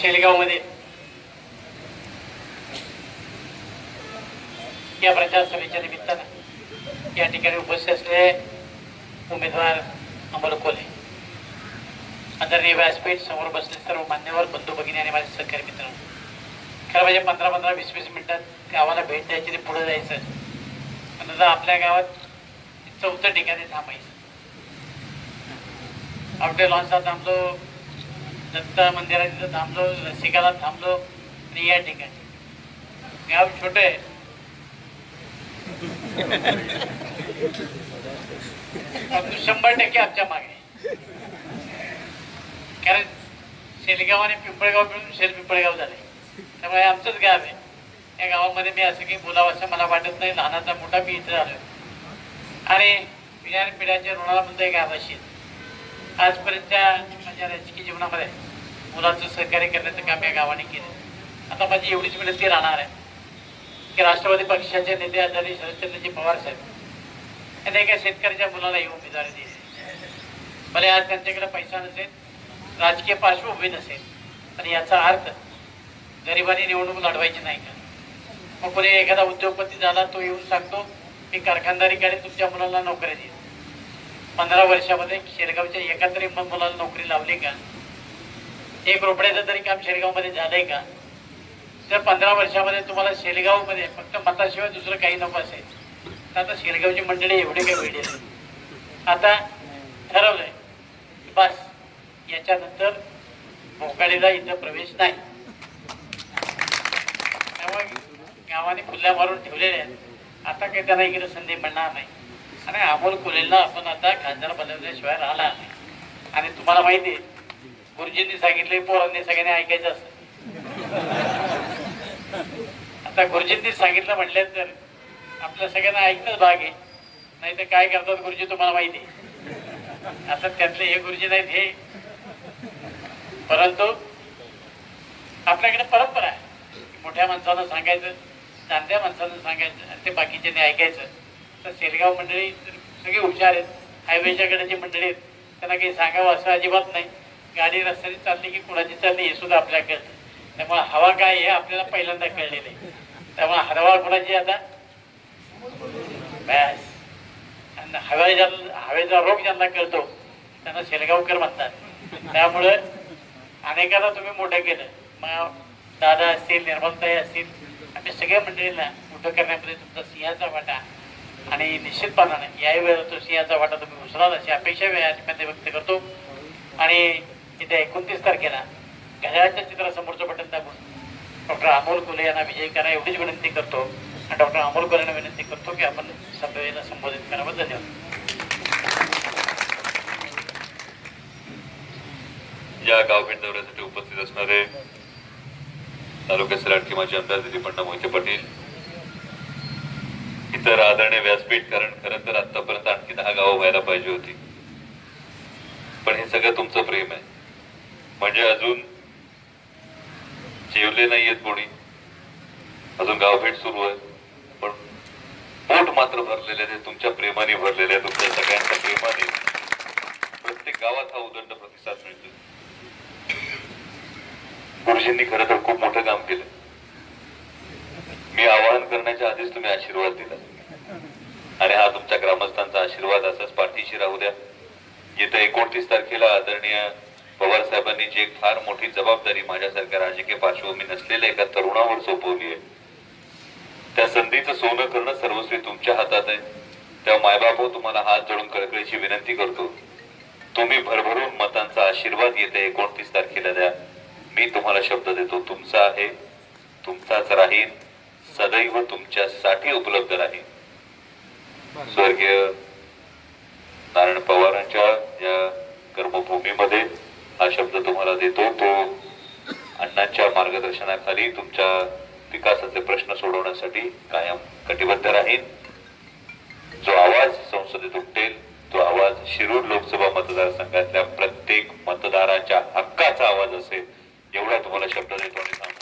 शेलगावमध्ये या प्रचार सभेच्या निमित्तानं या ठिकाणी उपस्थित असलेले उमेदवार अमोल कोले आदरणीय व्यासपीठ समोर बसले सर्व मान्यवर बंधू भगिनी आणि माझे सहकारी मित्र. खरं म्हणजे पंधरा पंधरा वीस वीस मिनिटात गावाला भेट द्यायची ते पुढे जायचं. आणि आता आपल्या गावात चौथं ठिकाणी थांबायचं. आवटे लॉन्सला आमचं दत्ता मंदिरात तिथं थांबलो रसिकाला थांबलो आणि या ठिकाणी. गाव छोटे आहे. शंभर टक्के आमच्या मागे. कारण शेलगाव आणि पिंपळगाव मिळून शेल पिंपळगाव झाले. त्यामुळे आमचंच गाव आहे. या गावामध्ये मी असं काही बोलावं असं मला वाटत नाही. लहानाचा मोठा मी इथं आलो आणि पिढ्या पिढ्याच्या ऋणाला एक गावाशी आजपर्यंतच्या राजकीय जीवनामध्ये मुलांचं सहकार्य करण्याचं काम या गावाने केलं आता माझी एवढीच विनंती राहणार आहे की राष्ट्रवादी पक्षाचे नेते आदरणीय शरदचंद्रजी पवार साहेब यांनी एका शेतकऱ्याच्या मुलाला ही उमेदवारी दिली. भले आज त्यांच्याकडे पैसा नसेल राजकीय पार्श्वभूमी नसेल पण याचा अर्थ गरिबांनी निवडणूक लढवायची नाही का? मग कोणी एखादा उद्योगपती झाला तो येऊन सांगतो मी कारखानदारीकडे तुमच्या मुलाला नोकरी दिली पंधरा वर्षामध्ये शेरगावच्या एका मुलाला नोकरी लावली का? एक रुपयाचं तरी काम शेरगावमध्ये झालंय का? जर पंधरा वर्षामध्ये तुम्हाला शेलगावमध्ये फक्त मताशिवाय दुसरं काही नको असेल. तर आता शेलगावची मंडळी एवढे काही वेळ आता ठरवलंय. बस. याच्यानंतर भोकाडीला इथं प्रवेश नाही. त्यामुळे गावाने खुल्ल्या मारून ठेवलेल्या आहेत. आता काही त्यांना इकडे संधी मिळणार नाही. आणि अमोल कोलेला आपण आता खासदार बनवल्याशिवाय राहणार नाही. आणि तुम्हाला माहिती आहे गुरुजींनी सांगितले पोरांनी सगळ्यांनी ऐकायचं असत आता गुरुजींनी सांगितलं म्हटलं तर आपल्या सगळ्यांना ऐकणंच भाग आहे. नाही तर काय करतात गुरुजी तुम्हाला माहिती आहे. आता त्यातले हे गुरुजी नाहीत हे. परंतु आपल्याकडे परंपरा आहे. मोठ्या माणसानं सांगायचं जाणत्या माणसानं सांगायचं आणि ते बाकीच्याने ऐकायचं. तर शेलगाव मंडळी सगळे हुशार आहेत. हायवेच्या जी मंडळी आहेत त्यांना काही सांगावं असं अजिबात नाही. गाडी रस्त्याने चालली की कुणाची चालली हे सुद्धा आपल्याला कळतं त्यामुळे हवा काय हे आपल्याला पहिल्यांदा कळलेलं आहे. त्यामुळे हवा कुणाची आता? बॅस. आणि हवेचा हवेचा रोग ज्यांना कळतो त्यांना शेलगावकर म्हणतात. त्यामुळं अनेकांना तुम्ही मोठं केलं. मग दादा असतील निर्मलताई असतील आम्ही सगळ्या मंडळींना मोठं करण्यामध्ये तुमचा सिंहाचा वाटा. आणि निश्चितपणाने याही वेळेला तो सिंहाचा वाटा तुम्ही उचलाल अशी अपेक्षा या निमित्ताने व्यक्त करतो. आणि येत्या एकोणतीस तारखेला घड्याळच्या चित्रासमोरचं बटन दाबून डॉक्टर अमोल कुले यांना विजय करा एवढीच विनंती करतो. आणि डॉक्टर अमोल कोलेंना विनंती करतो की आपण सभेला संबोधित करावं. धन्यवाद. या गावभेट दौऱ्यासाठी उपस्थित असणारे तालुक्याचे लाटकी माजी आमदार दिलीप अण्णा मोहिते पाटील इतर आदरणीय व्यासपीठ कारण खरं तर आतापर्यंत आणखी दहा गावं व्हायला पाहिजे होती. पण हे सगळं तुमचं प्रेम आहे. म्हणजे अजून जेवले नाहीयेत कोणी. अजून गावभेट सुरू आहे. पण पोट मात्र भरलेले आहे. तुमच्या प्रेमाने भरलेले आहे. तुमच्या सगळ्यांच्या प्रेमाने प्रत्येक गावात हा उदंड प्रतिसाद मिळतो गुरुजींनी खरं तर खूप मोठं काम केलं मी आवाहन करण्याच्या आधीच तुम्ही आशीर्वाद दिला. आणि हा तुमच्या ग्रामस्थांचा आशीर्वाद असाच पाठीशी राहू द्या. येत्या एकोणतीस तारखेला आदरणीय पवार साहेबांनी जी एक फार मोठी जबाबदारी माझ्यासारख्या राजकीय पार्श्वभूमी नसलेल्या एका तरुणावर सोपवली आहे त्या संधीचं सोनं करणं सर्वस्वी तुमच्या हातात आहे. तेव्हा मायबाप तुम्हाला हात जोडून कळकळीची विनंती करतो. तुम्ही भरभरून मतांचा आशीर्वाद येत्या एकोणतीस तारखेला द्या. मी तुम्हाला शब्द देतो तुमचा आहे तुमचाच राहील सदैव तुमच्यासाठी उपलब्ध राहील. स्वर्गीय नारायण पवारांच्या या कर्मभूमीमध्ये हा शब्द तुम्हाला देतो. तो अण्णांच्या मार्गदर्शनाखाली तुमच्या विकासाचे प्रश्न सोडवण्यासाठी कायम कटिबद्ध राहील. जो आवाज संसदेत उठेल तो आवाज शिरूर लोकसभा मतदारसंघातल्या प्रत्येक मतदाराच्या हक्काचा आवाज असेल एवढा तुम्हाला शब्द देतो आणि सांगतो.